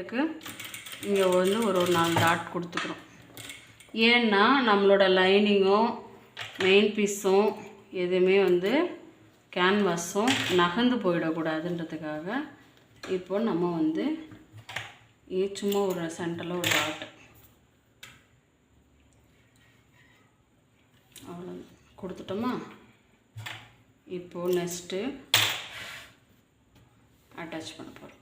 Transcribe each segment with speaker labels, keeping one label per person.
Speaker 1: தைக்கிறதுக்கு இங்கே வந்து ஒரு ஒரு நாலு டாட் கொடுத்துக்குறோம். ஏன்னா நம்மளோட லைனிங்கும் மெயின் பீஸும் எதுவுமே வந்து கேன்வாஸும் நகர்ந்து போயிடக்கூடாதுன்றதுக்காக இப்போ நம்ம வந்து சும்மா ஒரு சென்டரில் ஒரு டாட் அவ்வளோ கொடுத்துட்டோமா? இப்போது நெக்ஸ்ட்டு அட்டாச் பண்ண போகிறோம்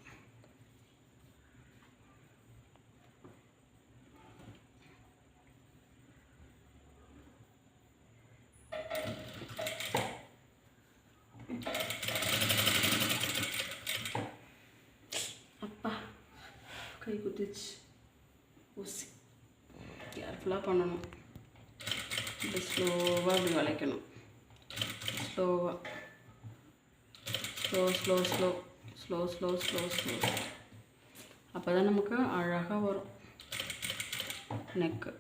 Speaker 1: கை குத்திச்சு ஊசி. கேர்ஃபுல்லாக பண்ணணும். இப்படி ஸ்லோவாக அப்படி வளைக்கணும். ஸ்லோவாக slow slow slow slow slow slow slow அப்போ தான் நமக்கு அழகாக வரும். நெக்கு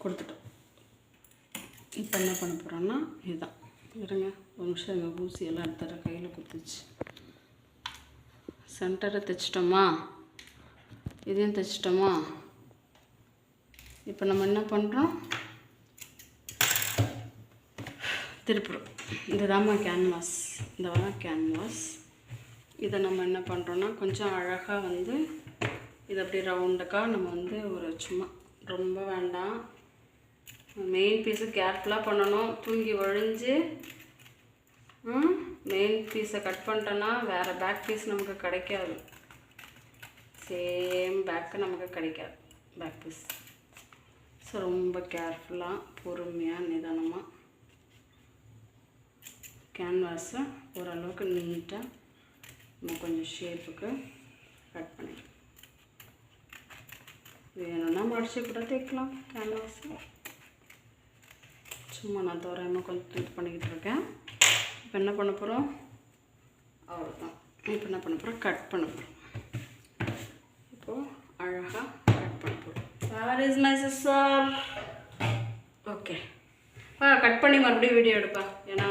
Speaker 1: கொடுத்துட்டோம் இப்போ என்ன பண்ண போகிறோன்னா இதுதான். இருங்க ஒரு நிமிஷம் எங்கள் ஊசி எல்லாம் எடுத்துற கையில் குத்துச்சு. சென்டரை தைச்சிட்டோமா? இதையும் தைச்சிட்டோமா? இப்போ நம்ம என்ன பண்ணுறோம் திருப்புறோம். இதுதாம்மா கேன்வாஸ் இதெல்லாம் கேன்வாஸ் இதை நம்ம என்ன பண்ணுறோன்னா கொஞ்சம் அழகாக வந்து இது அப்படி ரவுண்டுக்காக நம்ம வந்து ஒரு சும்மா ரொம்ப வேண்டாம். மெயின் பீஸு கேர்ஃபுல்லாக பண்ணணும். தூங்கி ஒழிஞ்சு மெயின் பீஸை கட் பண்ணிட்டோன்னா வேறு பேக் பீஸ் நமக்கு கிடைக்காது. சேம் பேக்கு நமக்கு கிடைக்காது. பேக் பீஸ் ஸோ ரொம்ப கேர்ஃபுல்லாக பொறுமையாக நிதானமாக கேன்வாஸை ஓரளவுக்கு நீட்டாக நம்ம கொஞ்சம் ஷேப்புக்கு கட் பண்ணிக்கலாம். வேணும்னா மடிச்சு கூட தைக்கலாம் கேன்வாஸை சும்மா நான் தோராயமாக கொஞ்சம் இது பண்ணிக்கிட்டு இருக்கேன். இப்போ என்ன பண்ண போகிறோம் அவ்வளோதான் இப்போ என்ன பண்ண போகிறோம் கட் பண்ண போகிறோம் இப்போது அழகாக கட் பண்ண போகிறோம் sir is my sister okay ah cut பண்ணி மறுபடியும் வீடியோ எடுப்பா. ஏன்னா